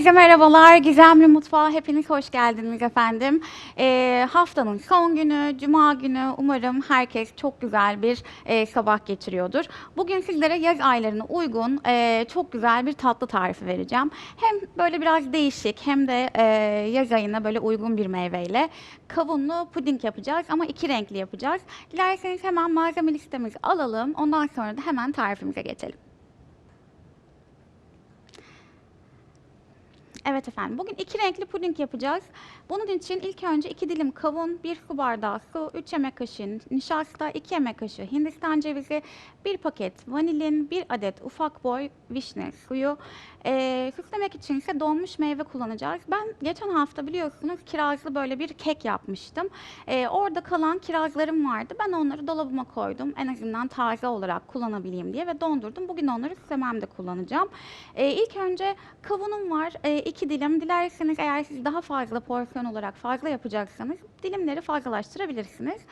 Herkese merhabalar. Gizemli Mutfağa hepiniz hoş geldiniz efendim. Ee, haftanın son günü, cuma günü umarım herkes çok güzel bir e, sabah geçiriyordur. Bugün sizlere yaz aylarına uygun e, çok güzel bir tatlı tarifi vereceğim. Hem böyle biraz değişik hem de e, yaz ayına böyle uygun bir meyveyle kavunlu puding yapacağız ama iki renkli yapacağız. Dilerseniz hemen malzeme listemizi alalım. Ondan sonra da hemen tarifimize geçelim. Evet efendim. Bugün iki renkli puding yapacağız. Bunun için ilk önce iki dilim kavun, bir su bardağı su, 3 yemek kaşığı nişasta, 2 yemek kaşığı hindistan cevizi, bir paket vanilin, bir adet ufak boy vişne suyu. Ee, süslemek için ise donmuş meyve kullanacağız. Ben geçen hafta biliyorsunuz kirazlı böyle bir kek yapmıştım. Ee, orada kalan kirazlarım vardı. Ben onları dolabıma koydum. En azından taze olarak kullanabileyim diye ve dondurdum. Bugün onları süslememde kullanacağım. Ee, ilk önce kavunum var. Ee, iki dilim. Dilerseniz eğer siz daha fazla porsiyon olarak fazla yapacaksanız dilimleri fazlalaştırabilirsiniz.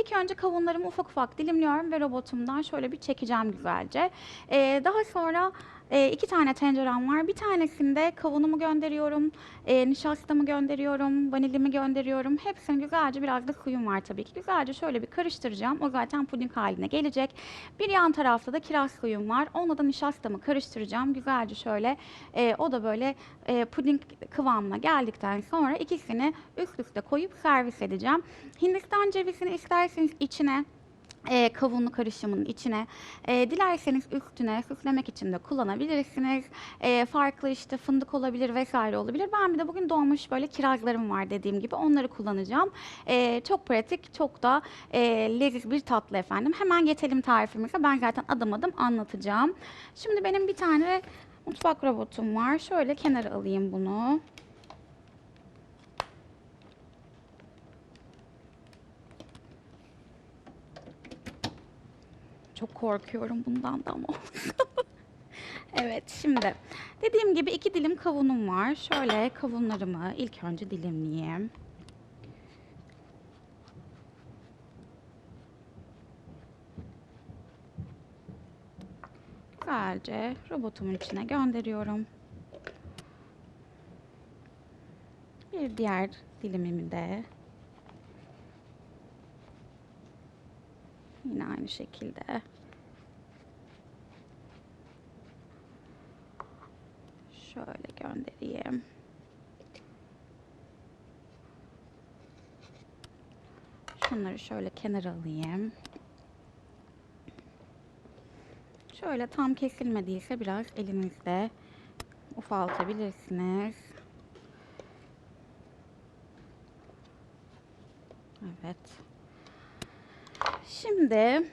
İlk önce kavunlarımı ufak ufak dilimliyorum ve robotumdan şöyle bir çekeceğim güzelce. Ee, daha sonra e, iki tane tencerem var. Bir tanesinde kavunumu gönderiyorum, e, nişastamı gönderiyorum, vanilimi gönderiyorum. Hepsini güzelce biraz da suyum var tabii ki. Güzelce şöyle bir karıştıracağım. O zaten puding haline gelecek. Bir yan tarafta da kiraz suyum var. Onunla da nişastamı karıştıracağım. Güzelce şöyle e, o da böyle e, puding kıvamına geldikten sonra ikisini üst üste koyup servis edeceğim. Hindistan cevizini isterseniz içine e, kavunlu karışımın içine e, dilerseniz üstüne süslemek için de kullanabilirsiniz. E, farklı işte fındık olabilir vesaire olabilir. Ben bir de bugün doğmuş böyle kirazlarım var dediğim gibi onları kullanacağım. E, çok pratik, çok da e, leziz bir tatlı efendim. Hemen geçelim tarifimize. Ben zaten adım adım anlatacağım. Şimdi benim bir tane mutfak robotum var. Şöyle kenara alayım bunu. Çok korkuyorum bundan da ama. evet şimdi dediğim gibi iki dilim kavunum var. Şöyle kavunlarımı ilk önce dilimleyeyim. Güzelce robotumun içine gönderiyorum. Bir diğer dilimimi de Yine aynı şekilde. Şöyle göndereyim. Şunları şöyle kenara alayım. Şöyle tam kesilmediyse biraz elinizde ufaltabilirsiniz. Evet. Şimdi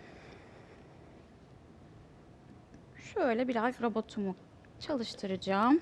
şöyle biraz robotumu çalıştıracağım.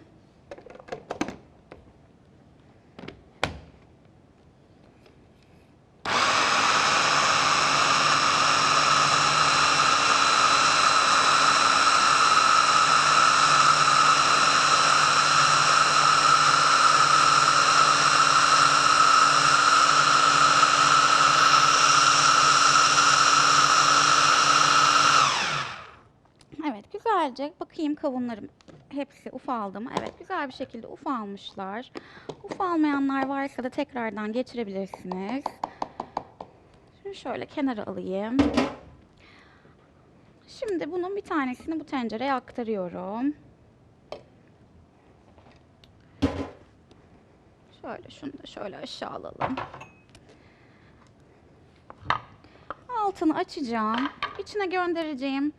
Evet güzelce bakayım kavunlarım hepsi ufaldı mı? Evet güzel bir şekilde ufalmışlar. Ufalmayanlar varsa da tekrardan geçirebilirsiniz. Şimdi şöyle kenara alayım. Şimdi bunun bir tanesini bu tencereye aktarıyorum. Şöyle şunu da şöyle aşağı alalım. Altını açacağım. İçine göndereceğim.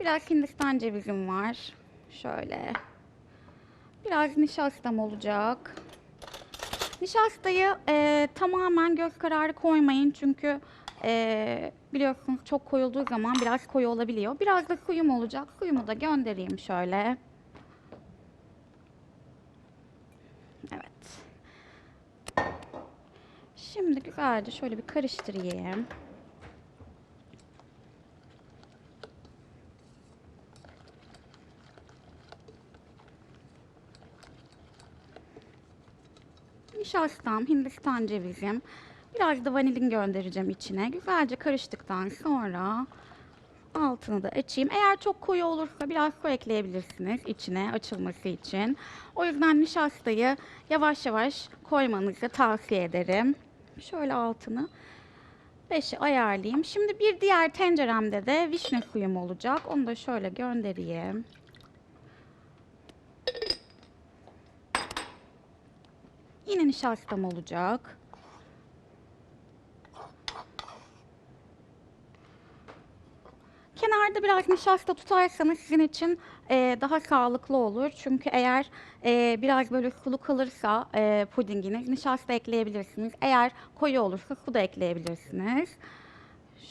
Biraz Hindistan cevizim var. Şöyle. Biraz nişastam olacak. Nişastayı e, tamamen göz kararı koymayın çünkü e, biliyorsunuz çok koyulduğu zaman biraz koyu olabiliyor. Biraz da suyum olacak. Suyumu da göndereyim şöyle. Evet. Şimdi güzelce şöyle bir karıştırayım. Nişastam, Hindistan cevizim, biraz da vanilin göndereceğim içine. Güzelce karıştıktan sonra Altını da açayım. Eğer çok koyu olursa biraz su ekleyebilirsiniz içine açılması için. O yüzden nişastayı yavaş yavaş koymanızı tavsiye ederim. Şöyle altını 5'i ayarlayayım. Şimdi bir diğer tenceremde de vişne suyum olacak. Onu da şöyle göndereyim. Yine nişastam olacak. Kenarda biraz nişasta tutarsanız sizin için e, daha sağlıklı olur. Çünkü eğer e, biraz böyle sulu kalırsa e, pudinginiz nişasta ekleyebilirsiniz. Eğer koyu olursa su da ekleyebilirsiniz.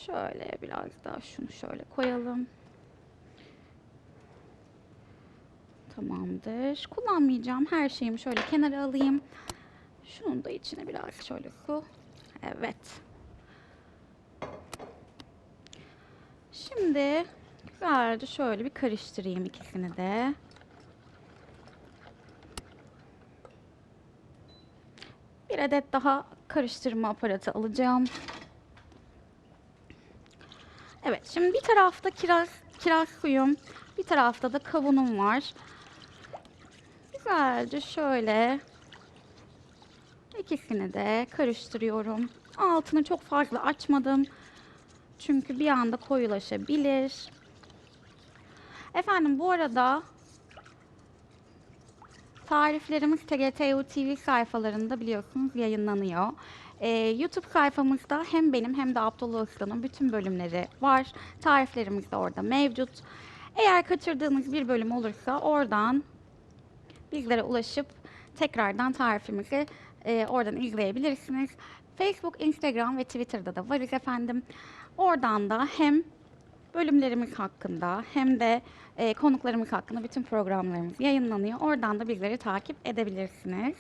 Şöyle biraz daha şunu şöyle koyalım. Tamamdır. Kullanmayacağım her şeyimi şöyle kenara alayım. Şunun da içine biraz şöyle su. Evet. Şimdi güzelce şöyle bir karıştırayım ikisini de. Bir adet daha karıştırma aparatı alacağım. Evet, şimdi bir tarafta kiraz kiraz suyum, bir tarafta da kavunum var. Güzelce şöyle ikisini de karıştırıyorum. Altını çok fazla açmadım. Çünkü bir anda koyulaşabilir. Efendim bu arada tariflerimiz TGTU TV sayfalarında biliyorsunuz yayınlanıyor. Ee, YouTube sayfamızda hem benim hem de Abdullah Usta'nın bütün bölümleri var. Tariflerimiz de orada mevcut. Eğer kaçırdığınız bir bölüm olursa oradan bizlere ulaşıp tekrardan tarifimizi e, oradan izleyebilirsiniz. Facebook, Instagram ve Twitter'da da varız efendim. Oradan da hem bölümlerimiz hakkında hem de e, konuklarımız hakkında bütün programlarımız yayınlanıyor. Oradan da bizleri takip edebilirsiniz.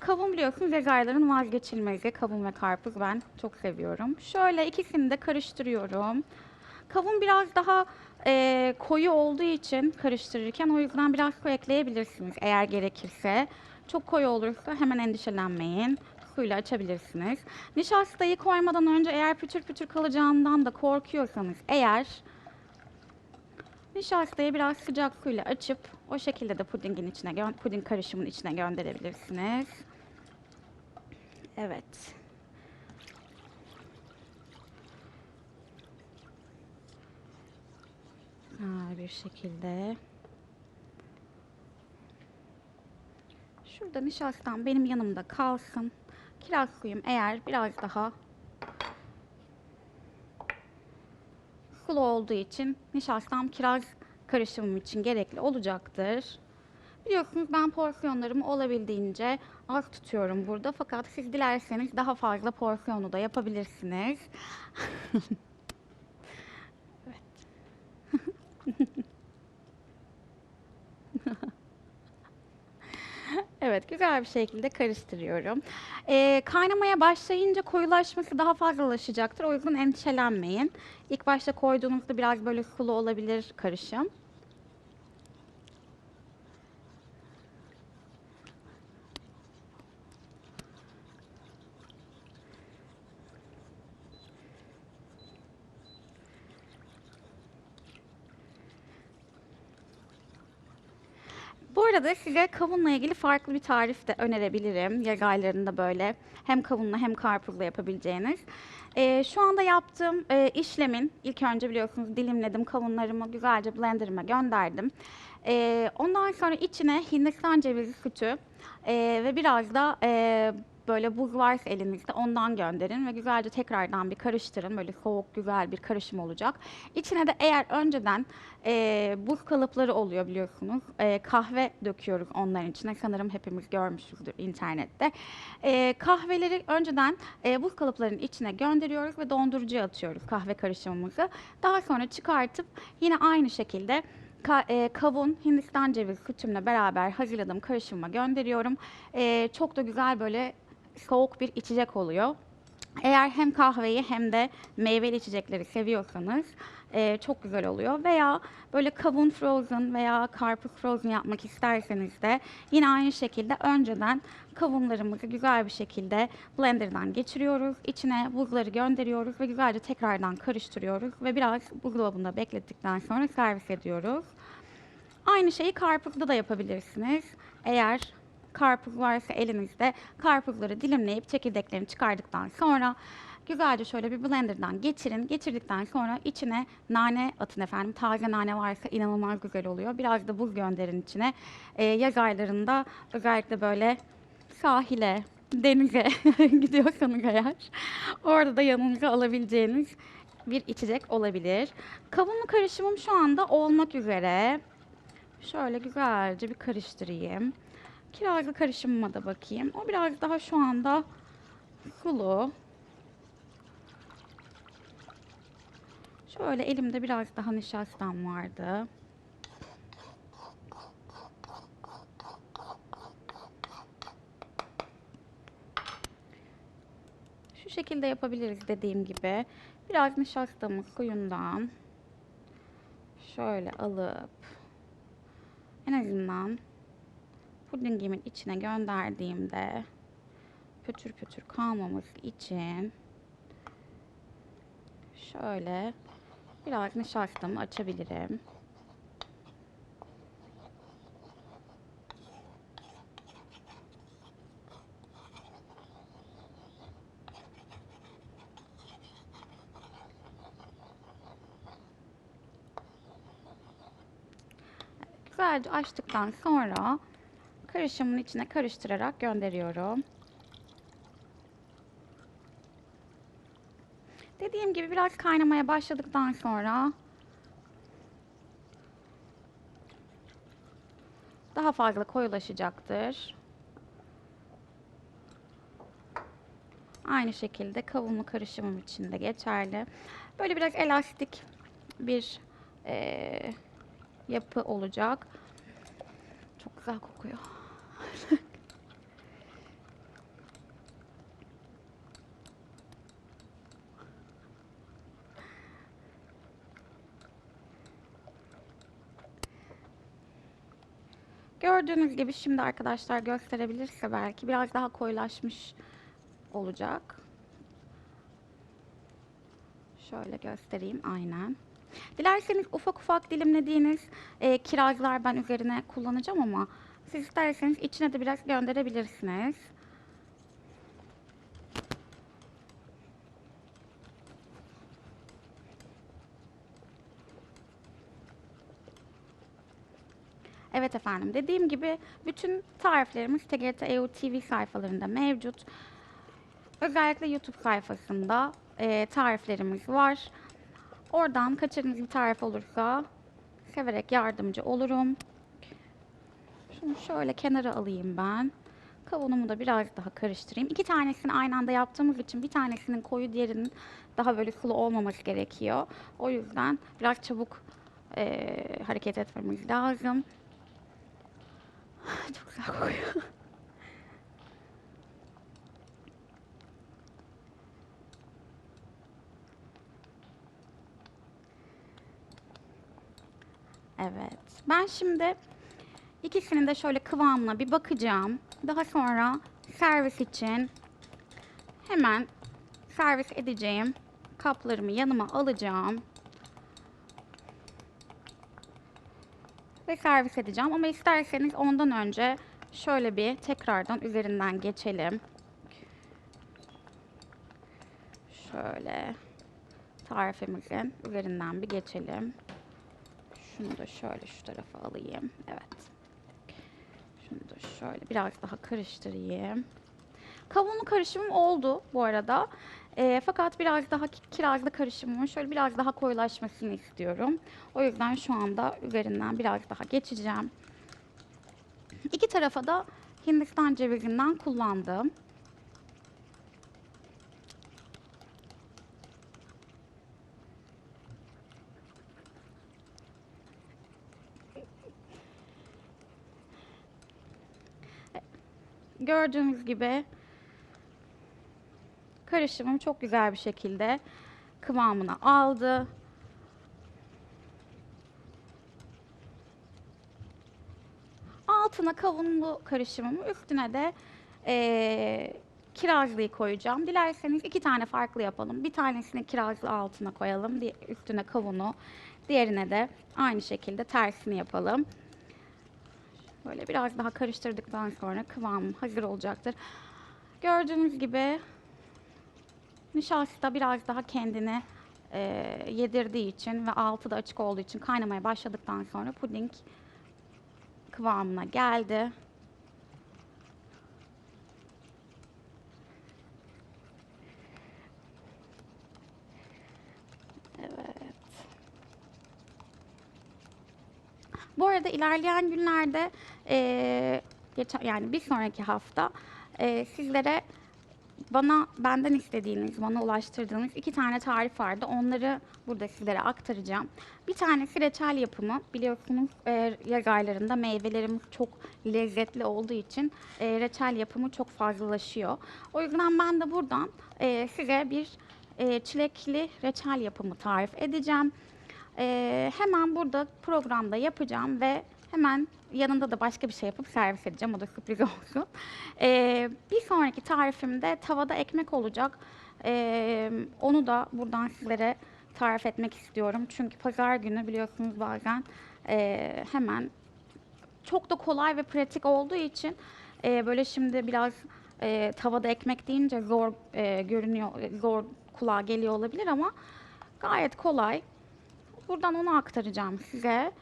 Kavun biliyorsunuz veganların vazgeçilmezi. Kavun ve karpuz ben çok seviyorum. Şöyle ikisini de karıştırıyorum. Kavun biraz daha e, koyu olduğu için karıştırırken o yüzden biraz su ekleyebilirsiniz eğer gerekirse. Çok koyu olursa hemen endişelenmeyin. Suyla açabilirsiniz. Nişastayı koymadan önce eğer pütür pütür kalacağından da korkuyorsanız eğer nişastayı biraz sıcak suyla açıp o şekilde de pudingin içine, puding karışımın içine gönderebilirsiniz. Evet. Güzel bir şekilde. Şurada nişastam benim yanımda kalsın. Kiraz suyum eğer biraz daha sulu olduğu için nişastam kiraz karışımım için gerekli olacaktır. Biliyorsunuz ben porsiyonlarımı olabildiğince az tutuyorum burada. Fakat siz dilerseniz daha fazla porsiyonu da yapabilirsiniz. Evet, güzel bir şekilde karıştırıyorum. Ee, kaynamaya başlayınca koyulaşması daha fazlalaşacaktır. O yüzden endişelenmeyin. İlk başta koyduğunuzda biraz böyle sulu olabilir karışım. Bu arada size kavunla ilgili farklı bir tarif de önerebilirim. Yagaylarında böyle hem kavunla hem karpuzla yapabileceğiniz. Ee, şu anda yaptığım e, işlemin ilk önce biliyorsunuz dilimledim kavunlarımı güzelce blenderıma gönderdim. Ee, ondan sonra içine Hindistan cevizi sütü e, ve biraz da e, böyle buz varsa elinizde ondan gönderin ve güzelce tekrardan bir karıştırın. Böyle soğuk güzel bir karışım olacak. İçine de eğer önceden e, buz kalıpları oluyor biliyorsunuz. E, kahve döküyoruz onların içine. Sanırım hepimiz görmüşüzdür internette. E, kahveleri önceden e, buz kalıplarının içine gönderiyoruz ve dondurucuya atıyoruz kahve karışımımızı. Daha sonra çıkartıp yine aynı şekilde Ka- e, kavun, Hindistan cevizi sütümle beraber hazırladığım karışıma gönderiyorum. E, çok da güzel böyle soğuk bir içecek oluyor. Eğer hem kahveyi hem de meyveli içecekleri seviyorsanız e, çok güzel oluyor. Veya böyle kavun frozen veya karpuz frozen yapmak isterseniz de yine aynı şekilde önceden kavunlarımızı güzel bir şekilde blenderdan geçiriyoruz. İçine buzları gönderiyoruz ve güzelce tekrardan karıştırıyoruz ve biraz buzdolabında beklettikten sonra servis ediyoruz. Aynı şeyi karpuzda da yapabilirsiniz. Eğer karpuz varsa elinizde karpuzları dilimleyip çekirdeklerini çıkardıktan sonra güzelce şöyle bir blenderdan geçirin. Geçirdikten sonra içine nane atın efendim. Taze nane varsa inanılmaz güzel oluyor. Biraz da buz gönderin içine. Ee, yaz aylarında özellikle böyle sahile, denize gidiyorsanız eğer orada da yanınıza alabileceğiniz bir içecek olabilir. Kavunlu karışımım şu anda olmak üzere. Şöyle güzelce bir karıştırayım. Kirazlı karışımıma da bakayım. O biraz daha şu anda sulu. Şöyle elimde biraz daha nişastam vardı. Şu şekilde yapabiliriz dediğim gibi. Biraz nişastamı suyundan şöyle alıp en azından pudingimin içine gönderdiğimde pütür pütür kalmaması için şöyle biraz nişastamı açabilirim. Güzelce açtıktan sonra karışımın içine karıştırarak gönderiyorum. Dediğim gibi biraz kaynamaya başladıktan sonra daha fazla koyulaşacaktır. Aynı şekilde kavunlu karışımım için de geçerli. Böyle biraz elastik bir eee, yapı olacak. Çok güzel kokuyor. Gördüğünüz gibi şimdi arkadaşlar gösterebilirse belki biraz daha koyulaşmış olacak. Şöyle göstereyim aynen. Dilerseniz ufak ufak dilimlediğiniz e, kirazlar ben üzerine kullanacağım ama siz isterseniz içine de biraz gönderebilirsiniz. Evet efendim dediğim gibi bütün tariflerimiz TGT EU TV sayfalarında mevcut. Özellikle YouTube sayfasında e, tariflerimiz var. Oradan kaçırdığınız bir tarif olursa severek yardımcı olurum. Şunu şöyle kenara alayım ben. Kavunumu da biraz daha karıştırayım. İki tanesini aynı anda yaptığımız için bir tanesinin koyu diğerinin daha böyle sulu olmaması gerekiyor. O yüzden biraz çabuk eee, hareket etmemiz lazım. Çok güzel kokuyor. Evet. Ben şimdi ikisinin de şöyle kıvamına bir bakacağım. Daha sonra servis için hemen servis edeceğim kaplarımı yanıma alacağım. Ve servis edeceğim. Ama isterseniz ondan önce şöyle bir tekrardan üzerinden geçelim. Şöyle tarifimizin üzerinden bir geçelim. Şunu da şöyle şu tarafa alayım. Evet. Şunu da şöyle biraz daha karıştırayım. Kavunlu karışımım oldu bu arada. Ee, fakat biraz daha ki- kirazlı karışımımın şöyle biraz daha koyulaşmasını istiyorum. O yüzden şu anda üzerinden biraz daha geçeceğim. İki tarafa da Hindistan cevizinden kullandım. Gördüğünüz gibi karışımım çok güzel bir şekilde kıvamını aldı. Altına kavunlu karışımımı üstüne de e, kirazlıyı koyacağım. Dilerseniz iki tane farklı yapalım. Bir tanesini kirazlı altına koyalım. Üstüne kavunu. Diğerine de aynı şekilde tersini yapalım. Böyle biraz daha karıştırdıktan sonra kıvamım hazır olacaktır. Gördüğünüz gibi nişasta biraz daha kendini eee, yedirdiği için ve altı da açık olduğu için kaynamaya başladıktan sonra puding kıvamına geldi. Evet. Bu arada ilerleyen günlerde eee, geçen yani bir sonraki hafta eee, sizlere bana benden istediğiniz, bana ulaştırdığınız iki tane tarif vardı. Onları burada sizlere aktaracağım. Bir tanesi reçel yapımı. Biliyorsunuz e, yaz aylarında meyvelerimiz çok lezzetli olduğu için e, reçel yapımı çok fazlalaşıyor. O yüzden ben de buradan e, size bir e, çilekli reçel yapımı tarif edeceğim. E, hemen burada programda yapacağım ve hemen yanında da başka bir şey yapıp servis edeceğim. O da sürpriz olsun. Ee, bir sonraki tarifimde tavada ekmek olacak. Ee, onu da buradan sizlere tarif etmek istiyorum. Çünkü pazar günü biliyorsunuz bazen ee, hemen çok da kolay ve pratik olduğu için ee, böyle şimdi biraz ee, tavada ekmek deyince zor ee, görünüyor, zor kulağa geliyor olabilir ama gayet kolay. Buradan onu aktaracağım size.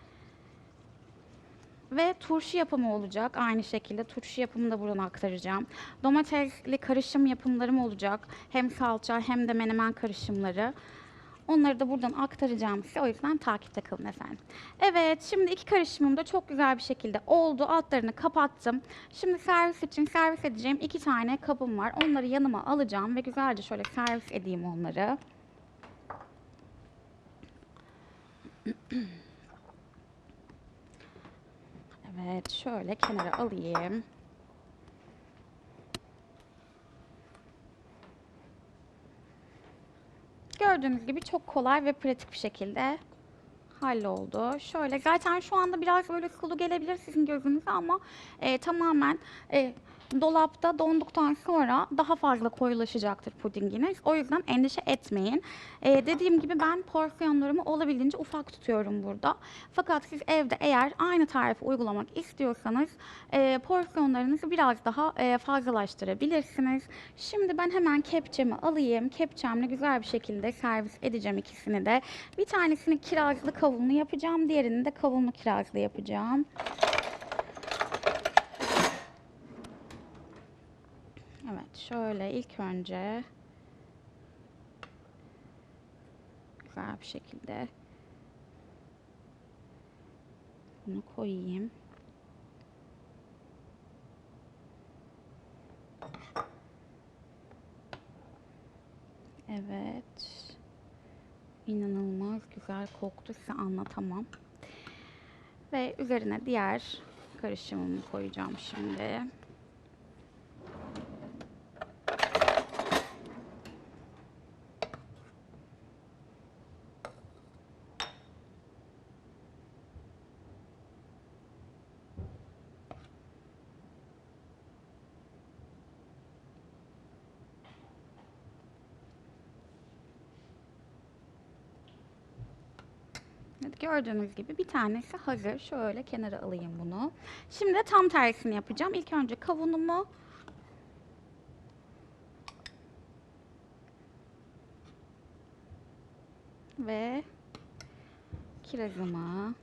Ve turşu yapımı olacak. Aynı şekilde turşu yapımını da buradan aktaracağım. Domatesli karışım yapımlarım olacak. Hem salça hem de menemen karışımları. Onları da buradan aktaracağım size. O yüzden takipte kalın efendim. Evet, şimdi iki karışımım da çok güzel bir şekilde oldu. Altlarını kapattım. Şimdi servis için servis edeceğim iki tane kabım var. Onları yanıma alacağım ve güzelce şöyle servis edeyim onları. Evet, şöyle kenara alayım. Gördüğünüz gibi çok kolay ve pratik bir şekilde halloldu. Şöyle zaten şu anda biraz böyle sulu gelebilir sizin gözünüze ama e, tamamen e, dolapta donduktan sonra daha fazla koyulaşacaktır pudinginiz. O yüzden endişe etmeyin. E, dediğim gibi ben porsiyonlarımı olabildiğince ufak tutuyorum burada. Fakat siz evde eğer aynı tarifi uygulamak istiyorsanız e, porsiyonlarınızı biraz daha e, fazlalaştırabilirsiniz. Şimdi ben hemen kepçemi alayım. Kepçemle güzel bir şekilde servis edeceğim ikisini de. Bir tanesini kirazlı kavunlu yapacağım. Diğerini de kavunlu kirazlı yapacağım. Evet, şöyle ilk önce güzel bir şekilde bunu koyayım. Evet. İnanılmaz güzel koktu size anlatamam. Ve üzerine diğer karışımımı koyacağım şimdi. Gördüğünüz gibi bir tanesi hazır. Şöyle kenara alayım bunu. Şimdi de tam tersini yapacağım. İlk önce kavunumu ve kirazımı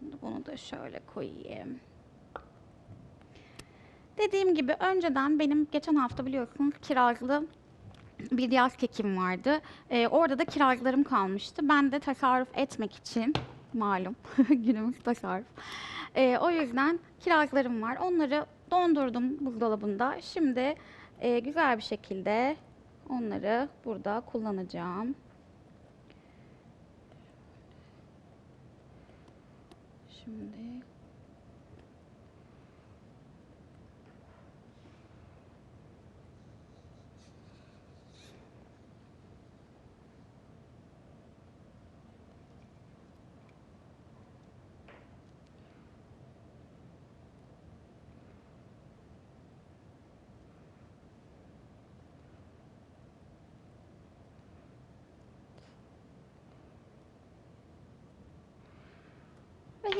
Şimdi bunu da şöyle koyayım. Dediğim gibi önceden benim geçen hafta biliyorsunuz kirazlı bir yaz kekim vardı. Ee, orada da kirazlarım kalmıştı. Ben de tasarruf etmek için malum günümüz tasarruf. Ee, o yüzden kirazlarım var. Onları dondurdum buzdolabında. Şimdi e, güzel bir şekilde onları burada kullanacağım. Şimdi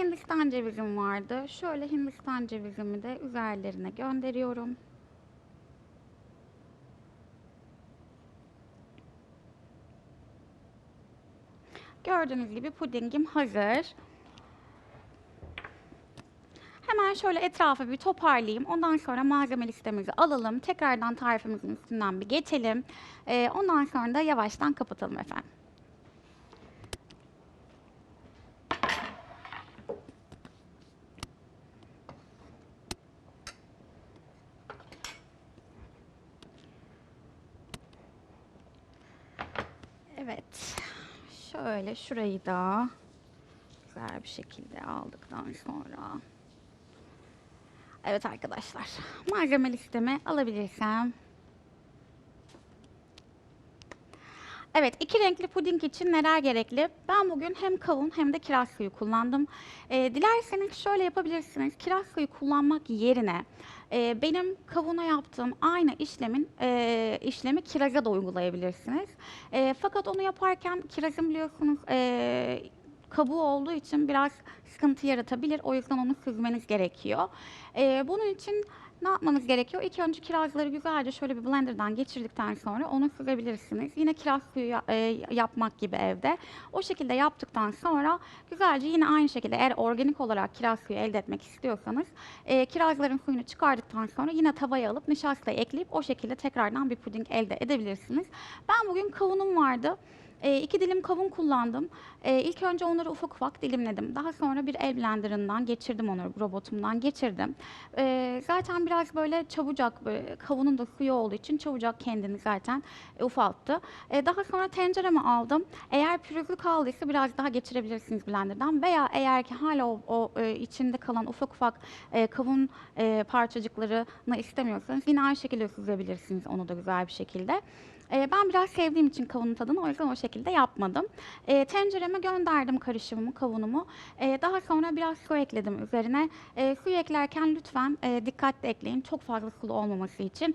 Hindistan cevizim vardı. Şöyle Hindistan cevizimi de üzerlerine gönderiyorum. Gördüğünüz gibi pudingim hazır. Hemen şöyle etrafı bir toparlayayım. Ondan sonra malzeme listemizi alalım. Tekrardan tarifimizin üstünden bir geçelim. Ee, ondan sonra da yavaştan kapatalım efendim. Evet. Şöyle şurayı da güzel bir şekilde aldıktan sonra Evet arkadaşlar. Malzeme listemi alabilirsem. Evet, iki renkli puding için neler gerekli? Ben bugün hem kavun hem de kiraz suyu kullandım. Ee, dilerseniz şöyle yapabilirsiniz. Kiraz suyu kullanmak yerine e, benim kavuna yaptığım aynı işlemin e, işlemi kiraza da uygulayabilirsiniz. E, fakat onu yaparken kirazın biliyorsunuz e, kabuğu olduğu için biraz sıkıntı yaratabilir. O yüzden onu süzmeniz gerekiyor. Ee, bunun için ne yapmanız gerekiyor? İlk önce kirazları güzelce şöyle bir blenderdan geçirdikten sonra onu süzebilirsiniz. Yine kiraz suyu e, yapmak gibi evde. O şekilde yaptıktan sonra güzelce yine aynı şekilde eğer organik olarak kiraz suyu elde etmek istiyorsanız e, kirazların suyunu çıkardıktan sonra yine tavaya alıp nişastayı ekleyip o şekilde tekrardan bir puding elde edebilirsiniz. Ben bugün kavunum vardı. E, iki dilim kavun kullandım. E, ilk önce onları ufak ufak dilimledim. Daha sonra bir el blenderından geçirdim onları, robotumdan geçirdim. E, zaten biraz böyle çabucak, böyle kavunun da suyu olduğu için çabucak kendini zaten e, ufalttı. E, daha sonra tencereme aldım. Eğer pürüzlü kaldıysa biraz daha geçirebilirsiniz blenderdan. Veya eğer ki hala o, o, e, içinde kalan ufak ufak e, kavun e, parçacıklarını istemiyorsanız yine aynı şekilde süzebilirsiniz onu da güzel bir şekilde. Ee, ben biraz sevdiğim için kavunun tadını o yüzden o şekilde yapmadım. Ee, tencereme gönderdim karışımımı, kavunumu. Ee, daha sonra biraz su ekledim üzerine. Ee, suyu eklerken lütfen e, dikkatli ekleyin. Çok fazla sulu olmaması için.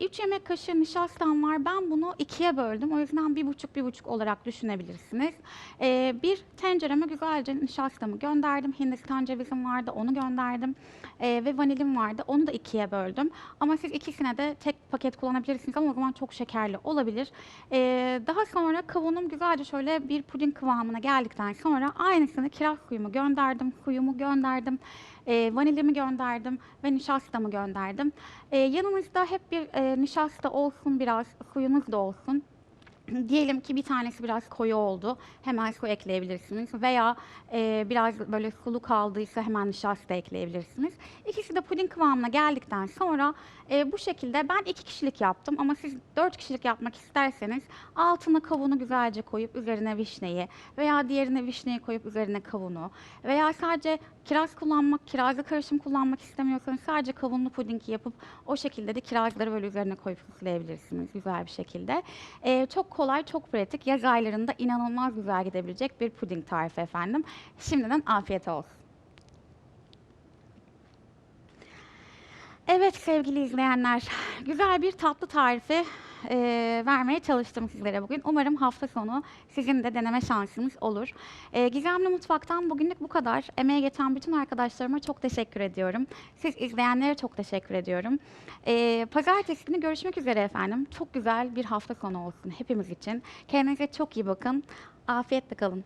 3 yemek kaşığı nişastam var. Ben bunu ikiye böldüm. O yüzden bir buçuk bir buçuk olarak düşünebilirsiniz. Ee, bir tencereme güzelce nişastamı gönderdim. Hindistan cevizim vardı, onu gönderdim. Ee, ve vanilim vardı. Onu da ikiye böldüm. Ama siz ikisine de tek paket kullanabilirsiniz ama o zaman çok şekerli olabilir. Ee, daha sonra kavunum güzelce şöyle bir puding kıvamına geldikten sonra aynısını kiraz suyumu gönderdim, suyumu gönderdim, e, vanilimi gönderdim ve nişastamı gönderdim. Ee, yanınızda hep bir e, nişasta olsun biraz, suyunuz da olsun. Diyelim ki bir tanesi biraz koyu oldu. Hemen su ekleyebilirsiniz. Veya e, biraz böyle sulu kaldıysa hemen nişasta ekleyebilirsiniz. İkisi de puding kıvamına geldikten sonra e, bu şekilde ben iki kişilik yaptım. Ama siz dört kişilik yapmak isterseniz altına kavunu güzelce koyup üzerine vişneyi veya diğerine vişneyi koyup üzerine kavunu veya sadece kiraz kullanmak, kirazlı karışım kullanmak istemiyorsanız sadece kavunlu puding yapıp o şekilde de kirazları böyle üzerine koyup süsleyebilirsiniz güzel bir şekilde. Ee, çok kolay, çok pratik. Yaz aylarında inanılmaz güzel gidebilecek bir puding tarifi efendim. Şimdiden afiyet olsun. Evet sevgili izleyenler, güzel bir tatlı tarifi e, vermeye çalıştım sizlere bugün. Umarım hafta sonu sizin de deneme şansınız olur. E, Gizemli Mutfak'tan bugünlük bu kadar. Emeğe geçen bütün arkadaşlarıma çok teşekkür ediyorum. Siz izleyenlere çok teşekkür ediyorum. E, Pazartesi günü görüşmek üzere efendim. Çok güzel bir hafta sonu olsun hepimiz için. Kendinize çok iyi bakın. Afiyetle kalın.